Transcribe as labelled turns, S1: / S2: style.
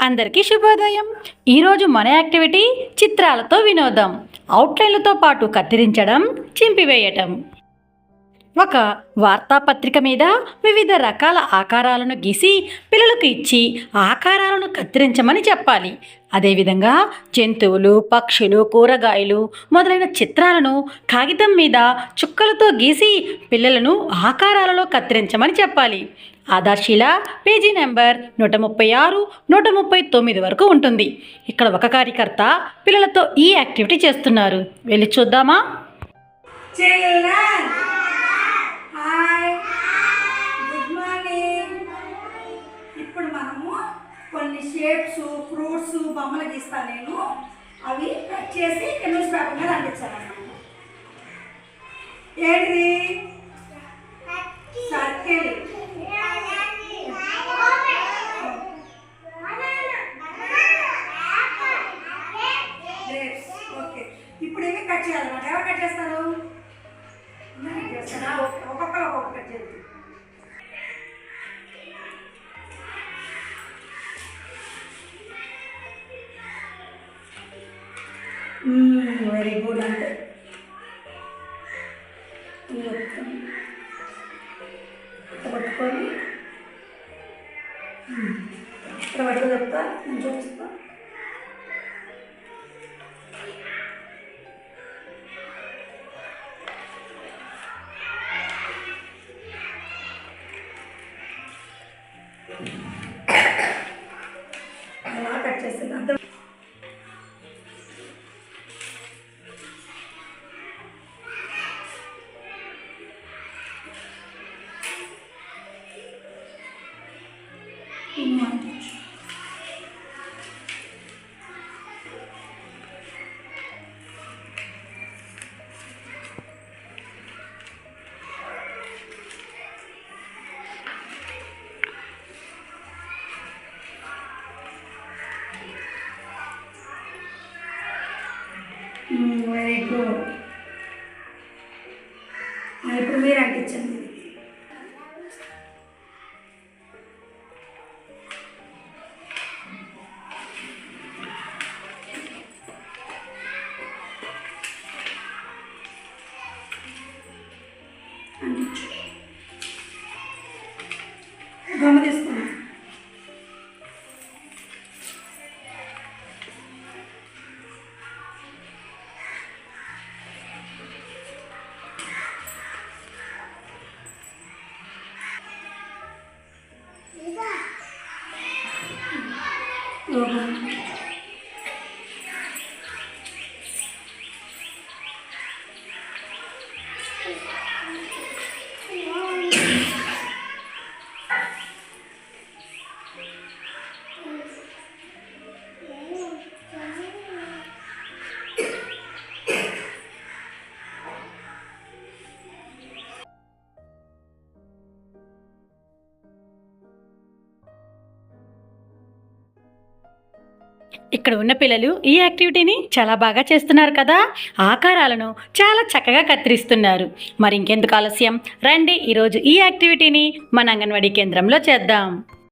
S1: అందరికీ శుభోదయం. ఈరోజు మన యాక్టివిటీ చిత్రాలతో వినోదం. అవుట్లైన్లతో పాటు కత్తిరించడం చింపివేయటం. ఒక వార్తాపత్రిక మీద వివిధ రకాల ఆకారాలను గీసి పిల్లలకు ఇచ్చి ఆకారాలను కత్తిరించమని చెప్పాలి. అదేవిధంగా జంతువులు పక్షులు కూరగాయలు మొదలైన చిత్రాలను కాగితం మీద చుక్కలతో గీసి పిల్లలను ఆకారాలలో కత్తిరించమని చెప్పాలి. ఆధార్శీల పేజీ నెంబర్ నూట ముప్పై ఆరు నూట ముప్పై తొమ్మిది వరకు ఉంటుంది. ఇక్కడ ఒక కార్యకర్త పిల్లలతో ఈ యాక్టివిటీ చేస్తున్నారు. వెళ్ళి చూద్దామా?
S2: ఇప్పుడు మనము కొన్ని షేప్స్ ఫ్రూట్స్ బొమ్మలు గీస్తాను నేను. అవి కట్ చేసి న్యూస్ పేపర్ మీద అందించాను ఏంటిది? కట్ చేయాలన్నమాట ఎవరు కట్ చేస్తారు? చేస్తారా ఒక్కొక్కరు ఒక్కొక్క కట్ చేయండి. వెరీ గుడ్ అంటే. పట్టుకొని. ఇక్కడ పట్టుకు చెప్తా నేను చూపిస్తా. అలా కట్ చేస్తుంది అర్థం వెరీ గుడ్ ఇప్పుడు మీరు అంటించండి. అంటించు. బొమ్మ problem.
S1: ఇక్కడ ఉన్న పిల్లలు ఈ యాక్టివిటీని చాలా బాగా చేస్తున్నారు కదా. ఆకారాలను చాలా చక్కగా కత్తిరిస్తున్నారు. మరి ఇంకెందుకు ఆలస్యం? రండి ఈరోజు ఈ యాక్టివిటీని మన అంగన్వాడీ కేంద్రంలో చేద్దాం.